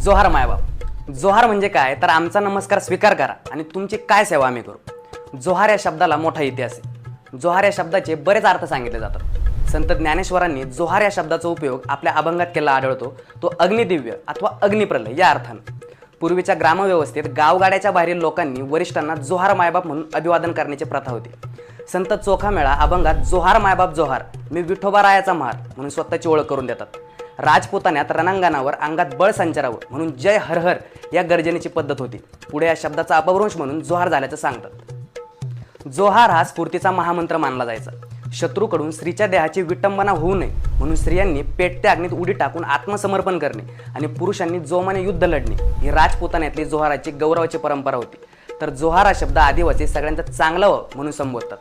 जोहार मायबाप जोहार म्हणजे काय? तर आमचा नमस्कार स्वीकार करा आणि तुमची काय सेवा आम्ही करू. जोहार या शब्दाला मोठा इतिहास आहे. जोहार या शब्दाचे बरेच अर्थ सांगितले जातात. संत ज्ञानेश्वरांनी जोहार या शब्दाचा उपयोग आपल्या अभंगात केला आढळतो. तो अग्निदिव्य अथवा अग्निप्रलय या अर्थानं. पूर्वीच्या ग्रामव्यवस्थेत गावगाड्याच्या बाहेरील लोकांनी वरिष्ठांना जोहार मायबाप म्हणून अभिवादन करण्याची प्रथा होती. संत चोखामेळा अभंगात जोहार मायबाप जोहार मी विठोबा रायाचा महार म्हणून स्वतःची ओळख करून देतात. राजपुतान्यात रणांगणावर अंगात बळ संचारावं म्हणून जय हर हर या गर्जनेची पद्धत होती. पुढे या शब्दाचा अपभ्रंश म्हणून जोहार झाल्याचं सांगतात. जोहार हा स्फूर्तीचा महामंत्र मानला जायचा. शत्रूकडून स्त्रीच्या देहाची विटंबना होऊ नये म्हणून स्त्रियांनी पेटत्या अग्नीत उडी टाकून आत्मसमर्पण करणे आणि पुरुषांनी जोमाने युद्ध लढणे ही राजपुतान्यातली जोहाराची गौरवाची परंपरा होती. तर जोहार हा शब्द आदिवासी सगळ्यांचा चांगला म्हणून संबोधतात.